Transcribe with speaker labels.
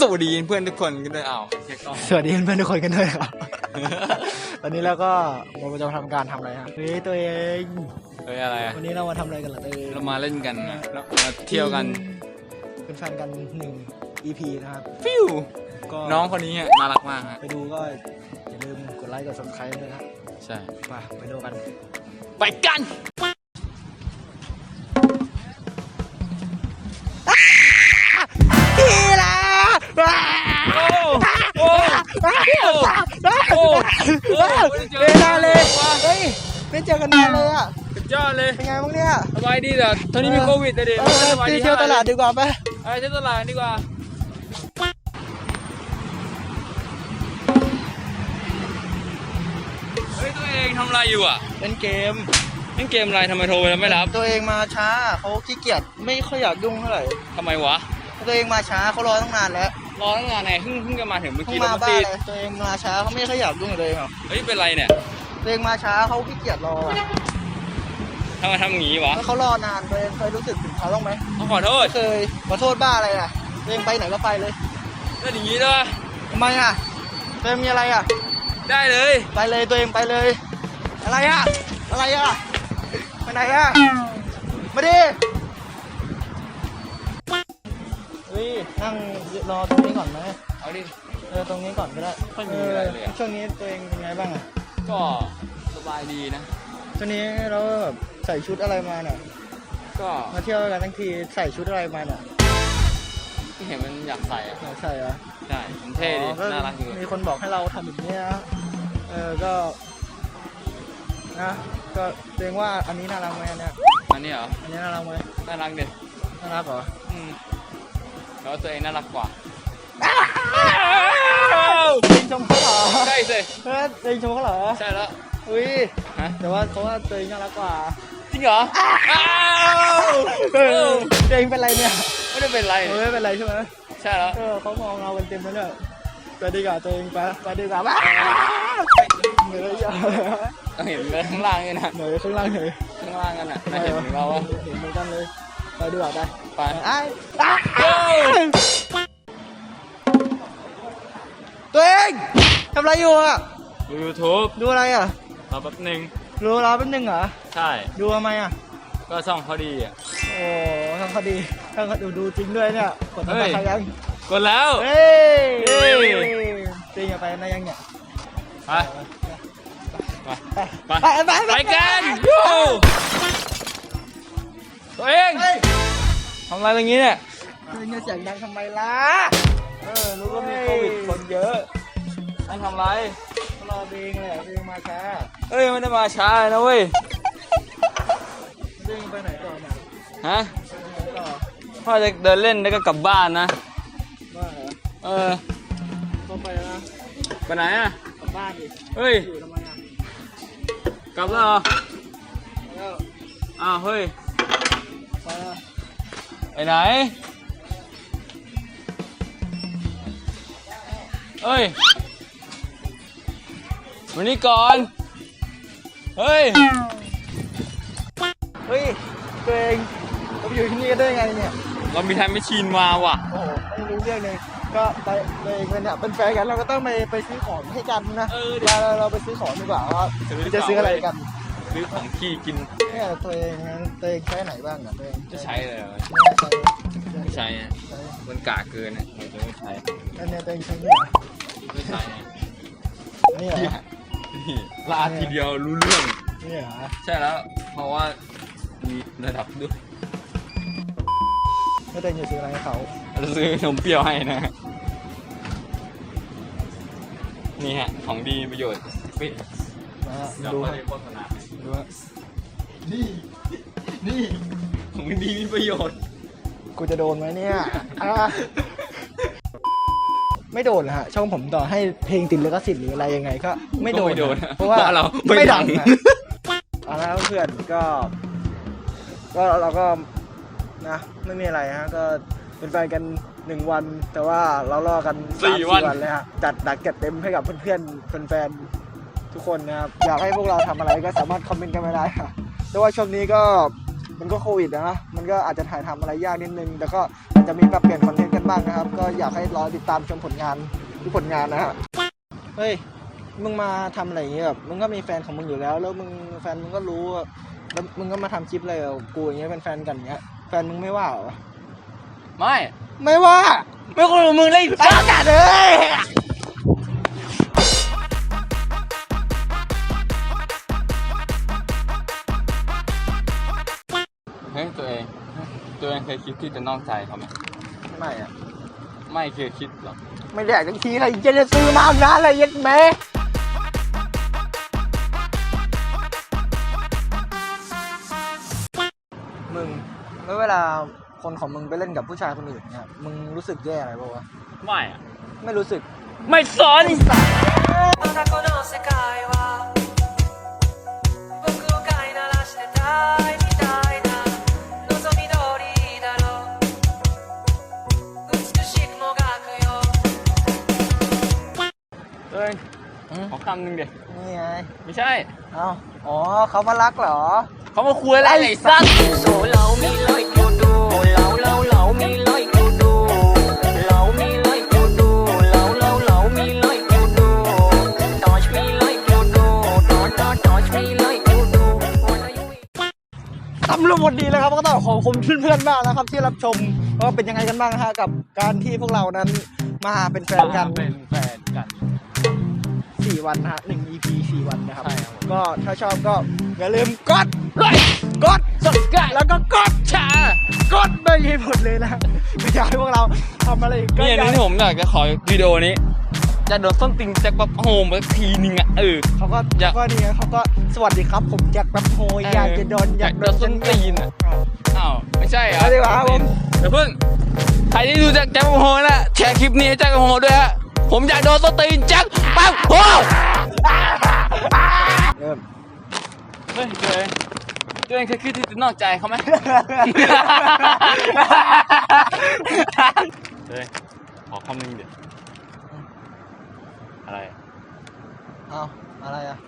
Speaker 1: สวัสดีเพื่อนทุกคนกันด้วยอ้าวเช็คกล้อง
Speaker 2: สวัสดีเพื่อนๆทุกคนกันด้วยครับ ตอนนี้เราก็เราจะมาทำการทำอะไรฮะเฮ้ยตัวเอง
Speaker 1: เฮ้ยอะไรอะ
Speaker 2: วันนี้เรามาทำอะไรกันล่ะตัวเอง
Speaker 1: เรามาเล่นกันนะแล้วมาเที่ยวกัน
Speaker 2: เป็นแฟนกันหนึ่ง EP นะครับ
Speaker 1: ฟิว
Speaker 2: ก็
Speaker 1: น้องคนนี้อะน่ารักมากฮะ
Speaker 2: ไปดูก็อย่าลืมกดไลค์กด subscribe ด้วยนะ
Speaker 1: ใช่
Speaker 2: ไปไปดูกัน
Speaker 1: ไปกัน โอ้
Speaker 2: เวลาเลยเฮ้ยไม่เจอกันนานเลยอะ
Speaker 1: สุดยอดเลย
Speaker 2: เป็นไงบ้างเนี่ย
Speaker 1: สบายดีแต่ตอนนี้มีโควิดแต่เด็กสบาย
Speaker 2: ไป
Speaker 1: ดี
Speaker 2: เที่ยวตลาดดีกว่าไป
Speaker 1: ไปเที่ยวตลาดดีกว่าเฮ้ยตัวเองทำอะไรอยู่อะ
Speaker 2: เล่นเกม
Speaker 1: เล่นเกมอะไรทำไมโทรไปแล้วไม่รับ
Speaker 2: ตัวเองมาช้าเขาขี้เกียจไม่ค่อยอยากยุ่งเท่าไหร่
Speaker 1: ทำไมวะ
Speaker 2: ตัวเองมาช้าเขารอตั้งนานแล้ว
Speaker 1: รอตั้งนานไงเพิ่งเพิ่งจะมาถึงเมื่อ
Speaker 2: เพิ่ง
Speaker 1: กี้
Speaker 2: มา
Speaker 1: แล้ว
Speaker 2: บ้า
Speaker 1: ติด
Speaker 2: เลยตัวเองมาช้าเขาไม่ค่อยอยากยุ่งกับตัวเองหรอก
Speaker 1: เฮ้ยเป็นไรเนี่ย
Speaker 2: ตัวเองมาช้าเขาขี้เกียจรออะ
Speaker 1: ทำไมทำอย่างงี้วะ
Speaker 2: แล้วเขารอนานตัวเองเคยรู้สึกถึงเขาบ้างไหม
Speaker 1: เขาขอโทษ
Speaker 2: ไม่เคยขอโทษบ้าอะไรอะตัวเองไปไหนก็ไปเลย
Speaker 1: ได้อย่างงี้ด้วย
Speaker 2: ทำไมอะตัวเองมีอะไรอะ
Speaker 1: ได้เลย
Speaker 2: ไปเลยตัวเองไปเลย อะไรอะ อะไรอะไปไหนอะมาดิ ฮ้ยนั่งรอตรงนี้ก่อนไหม
Speaker 1: เอาดิ
Speaker 2: เออตรงนี้ก่อนก็ได้
Speaker 1: ไม่มีอะไรเลยอะ
Speaker 2: ช่วงนี้ตัวเองเป็นไงบ้างอะ
Speaker 1: ก็สบายดีนะ
Speaker 2: ช่วงนี้เราแบบใส่ชุดอะไรมาเนี่ย
Speaker 1: ก็
Speaker 2: มาเที่ยวกันทั้งทีใส่ชุดอะไรมาเนี่ย
Speaker 1: ที่เห็นมันอยากใส่อะ
Speaker 2: ไหนใส่เหรอ
Speaker 1: ใช่มันเท่ดี
Speaker 2: อ๋อก็
Speaker 1: น่ารักดี
Speaker 2: มีคนบอกให้เราทำแบบนี้นะเออก็นะก็ตัวเองว่าอันนี้น่ารักไหมอันเนี้ย
Speaker 1: อันนี้เหรอ
Speaker 2: อันนี้น่ารักไหม
Speaker 1: น่ารักเด็ด
Speaker 2: น่ารักเหรอ
Speaker 1: อืม แล้วตัวเองน่ารักกว่า
Speaker 2: เองชมเขาเหรอ
Speaker 1: ใช่สิ
Speaker 2: เออเองชมเขาเหรอ
Speaker 1: ใช่แล้ว
Speaker 2: อุ้ย
Speaker 1: ฮะ
Speaker 2: แต่ว่าเขาว่าตัวเองน่ารักกว่า
Speaker 1: จริงเหรออ้าว
Speaker 2: เออตัวเองเป็นไรเนี่ย
Speaker 1: ไม่ได้เป็นไร
Speaker 2: เออไม่เป็นไรใช่ไหม
Speaker 1: ใช่แล้ว
Speaker 2: เออเขามองเรากันเต็มแล้วเนี่ยไปดีกว่าตัวเองไปไปดีกว่าบ้าเหนื่อยอย่า
Speaker 1: ต้องเห็นเลยข้างล่างนี่นะ
Speaker 2: เหนื่อยข้างล่างเหนื่อย
Speaker 1: ข้างล่างกันอะน่าเห็นของเราวะ
Speaker 2: เห็นเหมือนกันเลยไปดีกว่าไป
Speaker 1: ไป
Speaker 2: ไอ้ ตัวเองทำอะไรอยู่อะ
Speaker 1: ดูยูทูบ
Speaker 2: ดูอะไรอะ
Speaker 1: รอแป๊บหนึง
Speaker 2: ดูเราเป็นหนึ่งเหรอ
Speaker 1: ใช่
Speaker 2: ดูทำไมอะ
Speaker 1: ก็ช่องเขาดีอะ
Speaker 2: โอ้ทำคดีทำคดีดูจริงด้วยเนี่ยกด
Speaker 1: เฮ้
Speaker 2: ติด
Speaker 1: ย
Speaker 2: ตามยัง
Speaker 1: กดแล้ว
Speaker 2: เฮ้ย
Speaker 1: เฮ้ย
Speaker 2: จริงอย่าไปนะยังเนี่ย
Speaker 1: ไป
Speaker 2: ไป
Speaker 1: ไป
Speaker 2: ไปไป
Speaker 1: ไปกันยูตัวเอง
Speaker 2: เฮ้ย
Speaker 1: ทำอะไรตรงนี้เนี่ย
Speaker 2: ตัวเองจะเสียงดังทำไมล่ะ
Speaker 1: เออ รู้ว่ามีโควิดคนเยอะให้ทำไร
Speaker 2: รอตัวเองแหละตัวเองมาช้า
Speaker 1: เอ้ยไม่ได้มาช้าเลยนะเว้ย
Speaker 2: ตัวเองไปไหนต่อเนี่ย
Speaker 1: ฮะ
Speaker 2: ไปไหนต่อ
Speaker 1: พ่อจะเดินเล่นแล้วก็กลับบ้านนะ
Speaker 2: ว่าเหรอ
Speaker 1: เออ
Speaker 2: เข้าไปแล้วนะ
Speaker 1: ไปไหนอะ
Speaker 2: กลับบ้านดิ
Speaker 1: เฮ้ย
Speaker 2: อยู่ทำไมอะ
Speaker 1: กลับแล้วเหรอ
Speaker 2: แล้ว
Speaker 1: อ้าวเฮ้ย
Speaker 2: ไปแล้ว
Speaker 1: ไปไหน เฮ้ยวันนี้ก่อน เฮ้ย
Speaker 2: เฮ้ยตัวเองผมอยู่ที่นี่ได้ไงเนี่ย
Speaker 1: เรามีไทม์แมชชีนมาว่ะ
Speaker 2: โอ้โหไม่รู้เรื่องเลย ก็ไปตัวเองเป็นเนี่ยเป็นแฟนกันเราก็ต้องไปไปซื้อของให้กันนะ
Speaker 1: เออดิ
Speaker 2: เราเราเราไปซื้อของดีกว่าว่า
Speaker 1: ซื้อดีกว่า
Speaker 2: จะซื้ออะไรกัน
Speaker 1: ซื้อของขี้กิน
Speaker 2: เนี่ยตัวเองตัวเองใช้ไหนบ้างอะตัวเอง
Speaker 1: จะใช้เลยเหรอ
Speaker 2: ไม่ใช้
Speaker 1: ไม่ใช้อะ
Speaker 2: ใช้
Speaker 1: มันกาเกินอะมันจะไม่ใช้
Speaker 2: อันเนี้ยตัวเองใช้เนี่ย
Speaker 1: ไม่ใช้อะ
Speaker 2: นี่เหรอ
Speaker 1: นี่ลาดทีเดียวรู้เรื่อง
Speaker 2: นี่เหรอ
Speaker 1: ใช่แล้ว เพราะว่ามีระดับด้วย
Speaker 2: แล้วตัวเองจะซื้ออะไรให้เขา
Speaker 1: เราซื้อนมเปรี้ยวให้นะ นี่ฮะ ของดีมีประโยชน์ปิด
Speaker 2: นะฮะ
Speaker 1: เดี๋ยว
Speaker 2: ดู
Speaker 1: เขา
Speaker 2: ฮะ
Speaker 1: จะโฆษณา
Speaker 2: ดูฮะ นี่ นี่
Speaker 1: ของดีมีประโยชน์
Speaker 2: กูจะโดนไหมเนี่ยอะไม่โดนนะฮะ ช่องผมต่อให้เพลงติดลิขสิทธิ์หรืออะไรยังไงก็ไม่โดน
Speaker 1: ก็ไม่โดน
Speaker 2: นะเพราะว่า
Speaker 1: เราไม่ดัง
Speaker 2: นะเอาละครับเพื่อนก็ ก็เราก็นะ ไม่มีอะไรฮะ ก็เป็นแฟนกันหนึ่งวัน แต่ว่าเราล่อกัน
Speaker 1: สี่
Speaker 2: สาม
Speaker 1: วัน
Speaker 2: เลยฮะจัดหนักจัดเต็มให้กับเพื่อนๆแฟนๆทุกคนนะครับอยากให้พวกเราทำอะไรก็สามารถคอมเมนต์กันมาได้ค่ะ แต่ว่าช่วงนี้ก็มันก็โควิดนะ มันก็อาจจะถ่ายทำอะไรยากนิดนึง แต่ก็อาจจะมีปรับเปลี่ยนคอนเทนต์กันบ้างนะครับ ก็อยากให้รอติดตามชมผลงานทุกผลงานนะฮะ เฮ้ย มึงมาทำอะไรอย่างเงี้ยแบบ มึงก็มีแฟนของมึงอยู่แล้ว แล้วมึงแฟนมึงก็รู้ว่าแล้วมึงก็มาทำคลิปอะไรกับกูอย่างเงี้ยเป็นแฟนกันอย่างเงี้ย แฟนมึงไม่ว่าเหรอ
Speaker 1: ไม่
Speaker 2: ไม่ว่า
Speaker 1: ไม่คนของมึงเลย
Speaker 2: ไอ้จัดเลย
Speaker 1: เองเคยคิดที่จะนอกใจเขาไหม
Speaker 2: ไม่อะ
Speaker 1: ไม่เคยคิดหรอก
Speaker 2: ไม่ได้อยากจะทีอะไรจะจะซื้อมานะอะไรยัดแม่มึงแล้วเวลาคนของมึงไปเล่นกับผู้ชายคนอื่นเนี่ยมึงรู้สึกแย่อะไรบ้างวะ
Speaker 1: ไม่อะ
Speaker 2: ไม่รู้สึก
Speaker 1: ไม่สน
Speaker 3: またこの世界は
Speaker 1: ง
Speaker 2: อืม
Speaker 1: ขอคำหนึ่งเด็
Speaker 2: นี่ไง
Speaker 1: ไม่ใช่
Speaker 2: เอ้าอ๋อเขามารักเหรอ
Speaker 1: เขามาคุยอะไรเลยสัก
Speaker 3: So love me like you do Love, love, love me like you do Love me like you do Love, love, love me like you do Touch me like you do Touch, touch, touch me like you do What are you
Speaker 2: ตำรวจหมดดีแล้วครับก็ต้องขอบคุณเพื่อนๆมากนะครับ ที่รับชมว่าเป็นยังไงกันบ้างนะฮะกับการที่พวกเรานั้นมาเป็นแฟนกัน
Speaker 1: เป็นแฟนกัน
Speaker 2: 4 วันนะฮะหนึ่ง EP 4 วันนะครับ
Speaker 1: ใช่ครับผม
Speaker 2: ก็ถ้าชอบก็อย่าลืมกด
Speaker 1: ไลค์
Speaker 2: กด
Speaker 1: สับสกาย
Speaker 2: แล้วก็กด
Speaker 1: แชร์
Speaker 2: กดไม่มีผลเลยนะไม่อยากให้พวกเราทำอะไรอีกก็
Speaker 1: นี่อัน
Speaker 2: อย่า
Speaker 1: นี้ที่ผมอยากจะขอวิดีโอนี้ จะโดนส้นติงแจ็คแบบโฮมสักทีนึงอะเออ
Speaker 2: เขาก็
Speaker 1: อยาก
Speaker 2: เขาก็นี่ไงเขาก็สวัสดีครับ ผมแจ็คแบบโฮย
Speaker 1: เออ
Speaker 2: อยากจะโดนอยากโดน
Speaker 1: อยากโดนส้นตีนอะ
Speaker 2: อ้าว
Speaker 1: อ้าวไม่ใช่เหรอ
Speaker 2: เอาดีกว่าครับผม
Speaker 1: เดี๋ยวเพิ่งใครที่ดูจากแจ็คโฮนะแชร์คลิปนี้ให้แจ็คโฮด้วยฮะ ผมอยากโดนส้นตีนแจ็คปั๊บโฮ
Speaker 2: เริ่ม
Speaker 1: เฮ้ยตัวเองตัวเองเคยคิดที่จะนอกใจเขาไหมเฮ้ยขอคำหนึ่งเดี๋ยวอะไร
Speaker 2: เอาอะไรอะ